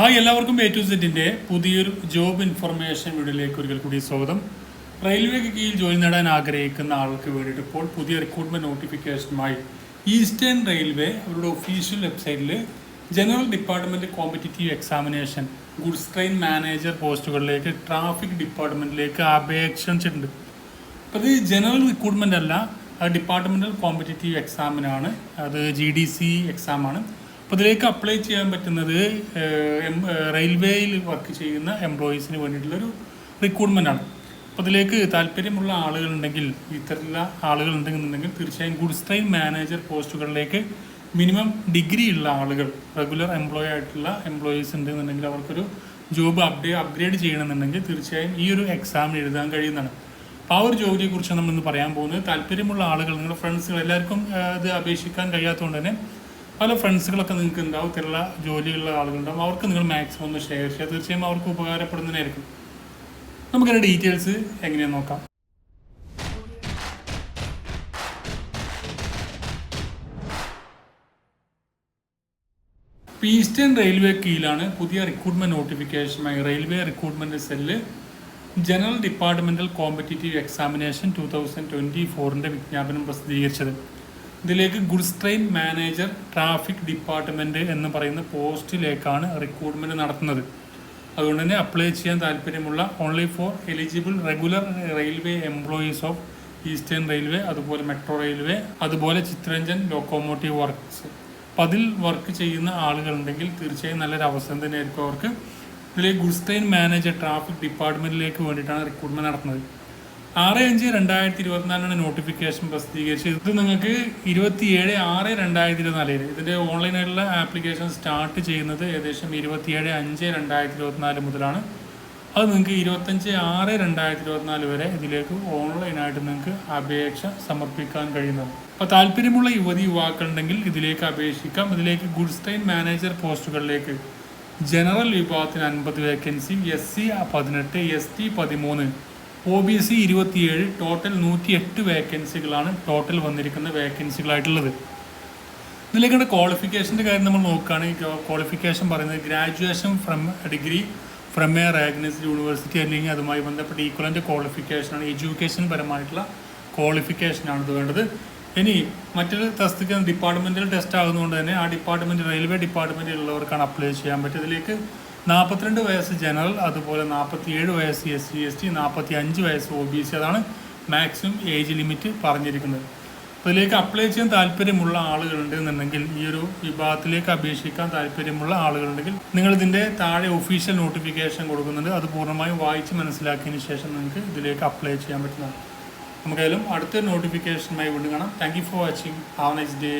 Hi എല്ലാവർക്കും A to സെറ്റിന്റെ പുതിയൊരു ജോബ് ഇൻഫർമേഷൻ വീഡിയോയിലേക്ക് ഒരിക്കൽ കൂടി സ്വാഗതം. റെയിൽവേക്ക് കീഴിൽ ജോലി നേടാൻ ആഗ്രഹിക്കുന്ന ആൾക്ക് വേണ്ടിയിട്ട് ഇപ്പോൾ പുതിയ റിക്രൂട്ട്മെന്റ് നോട്ടിഫിക്കേഷനുമായി ഈസ്റ്റേൺ റെയിൽവേ അവരുടെ ഒഫീഷ്യൽ വെബ്സൈറ്റിൽ general department competitive examination goods train manager പോസ്റ്റുകളിലേക്ക് traffic ഡിപ്പാർട്ട്മെന്റിലേക്ക് അപേക്ഷ ക്ഷണിച്ചിട്ടുണ്ട് അപ്പോൾ ഇത് ജനറൽ റിക്രൂട്ട്മെന്റ് അല്ല അത് ഡിപ്പാർട്ട്മെന്റൽ കോമ്പറ്റീറ്റീവ് എക്സാമിനാണ് അത് ജി ഡി സി എക്സാമാണ് അപ്പോൾ ഇതിലേക്ക് അപ്ലൈ ചെയ്യാൻ പറ്റുന്നത് റെയിൽവേയിൽ വർക്ക് ചെയ്യുന്ന എംപ്ലോയീസിന് വേണ്ടിയിട്ടുള്ളൊരു റിക്രൂട്ട്മെന്റ് ആണ്. അപ്പോൾ ഇതിലേക്ക് താല്പര്യമുള്ള ആളുകളുണ്ടെങ്കിൽ ഇത്തരത്തിലുള്ള ആളുകളുണ്ടെന്നുണ്ടെങ്കിൽ തീർച്ചയായും ഗുഡ്സ് ട്രെയിൻ മാനേജർ പോസ്റ്റുകളിലേക്ക് മിനിമം ഡിഗ്രി ഉള്ള ആളുകൾ റെഗുലർ എംപ്ലോയി ആയിട്ടുള്ള എംപ്ലോയീസ് ഉണ്ടെന്നുണ്ടെങ്കിൽ അവർക്കൊരു ജോബ് അപ്ഡേ അപ്ഗ്രേഡ് ചെയ്യണമെന്നുണ്ടെങ്കിൽ തീർച്ചയായും ഈ ഒരു എക്സാം എഴുതാൻ കഴിയുന്നതാണ്. അപ്പോൾ ആ ഒരു ജോലിയെക്കുറിച്ച് നമ്മളിന്ന് പറയാൻ പോകുന്നത്. താല്പര്യമുള്ള ആളുകൾ നിങ്ങളുടെ ഫ്രണ്ട്സുകൾ എല്ലാവർക്കും ഇത് അപേക്ഷിക്കാൻ കഴിയാത്തതുകൊണ്ട് തന്നെ പല ഫ്രണ്ട്സുകളൊക്കെ നിങ്ങൾക്ക് ഉണ്ടാവും ഇത്തരമുള്ള ജോലിയുള്ള ആളുകളുണ്ടാവും. അവർക്ക് നിങ്ങൾ മാക്സിമം ഒന്ന് ഷെയർ ചെയ്യുക. തീർച്ചയായും അവർക്ക് ഉപകാരപ്പെടുന്നതിനായിരിക്കും. നമുക്കതിന്റെ ഡീറ്റെയിൽസ് എങ്ങനെയാണെന്ന് നോക്കാം. ഈസ്റ്റേൺ റെയിൽവേ കീഴിലാണ് പുതിയ recruitment നോട്ടിഫിക്കേഷനുമായി railway recruitment cell general departmental competitive examination two thousand twenty ഫോറിന്റെ വിജ്ഞാപനം പ്രസിദ്ധീകരിച്ചത്. ഇതിലേക്ക് goods train manager traffic department എന്ന് പറയുന്ന പോസ്റ്റിലേക്കാണ് റിക്രൂട്ട്മെന്റ് നടത്തുന്നത്. അതുകൊണ്ട് തന്നെ അപ്ലൈ ചെയ്യാൻ താല്പര്യമുള്ള only for eligible regular railway employees of eastern railway അതുപോലെ മെട്രോ റെയിൽവേ അതുപോലെ ചിത്രരഞ്ജൻ ലോക്കോമോട്ടീവ് വർക്ക്സ് അപ്പം അതിൽ വർക്ക് ചെയ്യുന്ന ആളുകളുണ്ടെങ്കിൽ തീർച്ചയായും നല്ലൊരു അവസരം തന്നെയായിരിക്കും അവർക്ക്. ഇതിലെ ഗുഡ്സ് ട്രെയിൻ മാനേജർ ട്രാഫിക് ഡിപ്പാർട്ട്മെന്റിലേക്ക് വേണ്ടിയിട്ടാണ് റിക്രൂട്ട്മെന്റ് നടത്തുന്നത്. ആറ് അഞ്ച് രണ്ടായിരത്തി ഇരുപത്തിനാലിനാണ് നോട്ടിഫിക്കേഷൻ പ്രസിദ്ധീകരിച്ചത്. ഇത് നിങ്ങൾക്ക് ഇരുപത്തിയേഴ് ആറ് രണ്ടായിരത്തി ഇരുപത്തിനാലിൽ ഇതിന്റെ ഓൺലൈനായിട്ടുള്ള ആപ്ലിക്കേഷൻ സ്റ്റാർട്ട് ചെയ്യുന്നത് ഏകദേശം ഇരുപത്തിയേഴ് അഞ്ച് രണ്ടായിരത്തി ഇരുപത്തിനാല് മുതലാണ്. അത് നിങ്ങൾക്ക് ഇരുപത്തഞ്ച് ആറ് രണ്ടായിരത്തി ഇരുപത്തിനാല് വരെ ഇതിലേക്ക് ഓൺലൈനായിട്ട് നിങ്ങൾക്ക് അപേക്ഷ സമർപ്പിക്കാൻ കഴിയുന്നത് അപ്പോൾ താല്പര്യമുള്ള യുവതി യുവാക്കളുണ്ടെങ്കിൽ ഇതിലേക്ക് അപേക്ഷിക്കാം. ഇതിലേക്ക് ഗുഡ്സ് ട്രെയിൻ മാനേജർ പോസ്റ്റുകളിലേക്ക് ജനറൽ വിഭാഗത്തിന് അൻപത് വേക്കൻസി എസ് സി പതിനെട്ട് എസ് ടി പതിമൂന്ന് ഒ ബി സി ഇരുപത്തിയേഴ് ടോട്ടൽ നൂറ്റി എട്ട് വേക്കൻസികളാണ് ടോട്ടൽ വന്നിരിക്കുന്ന വേക്കൻസികളായിട്ടുള്ളത് ഇതിലേക്കുള്ള ക്വാളിഫിക്കേഷന്റെ കാര്യം നമ്മൾ നോക്കുകയാണെങ്കിൽ ക്വാളിഫിക്കേഷൻ പറയുന്നത് graduation from degree from a recognised university അല്ലെങ്കിൽ അതുമായി ബന്ധപ്പെട്ട ഈക്വലന്റ് ക്വാളിഫിക്കേഷനാണ് എഡ്യൂക്കേഷൻ പരമായിട്ടുള്ള ക്വാളിഫിക്കേഷനാണ് ഇത് വേണ്ടത്. ഇനി മറ്റൊരു തസ്തിക ഡിപ്പാർട്ട്മെന്റൽ ടെസ്റ്റ് ആകുന്നതുകൊണ്ട് തന്നെ ആ ഡിപ്പാർട്ട്മെന്റ് റെയിൽവേ ഡിപ്പാർട്ട്മെന്റിലുള്ളവർക്കാണ് അപ്ലൈ ചെയ്യാൻ പറ്റും ഇതിലേക്ക് നാൽപ്പത്തിരണ്ട് വയസ്സ് ജനറൽ അതുപോലെ നാൽപ്പത്തിയേഴ് വയസ്സ് എസ് സി എസ് ടി നാൽപ്പത്തി അഞ്ച് വയസ്സ് ഒ ബി സി അതാണ് മാക്സിമം ഏജ് ലിമിറ്റ് പറഞ്ഞിരിക്കുന്നത്. അപ്പോൾ ഇതിലേക്ക് അപ്ലൈ ചെയ്യാൻ താല്പര്യമുള്ള ആളുകളുണ്ട് എന്നുണ്ടെങ്കിൽ ഈ ഒരു വിഭാഗത്തിലേക്ക് അപേക്ഷിക്കാൻ താല്പര്യമുള്ള ആളുകളുണ്ടെങ്കിൽ നിങ്ങൾ ഇതിന്റെ താഴെ ഒഫീഷ്യൽ നോട്ടിഫിക്കേഷൻ കൊടുക്കുന്നുണ്ട്. അത് പൂർണമായും വായിച്ച് മനസ്സിലാക്കിയതിന് ശേഷം നിങ്ങൾക്ക് ഇതിലേക്ക് അപ്ലൈ ചെയ്യാൻ പറ്റുന്നതാണ്. നമുക്കായാലും അടുത്ത നോട്ടിഫിക്കേഷനുമായി വീണ്ടും കാണാം. Thank you for watching have next day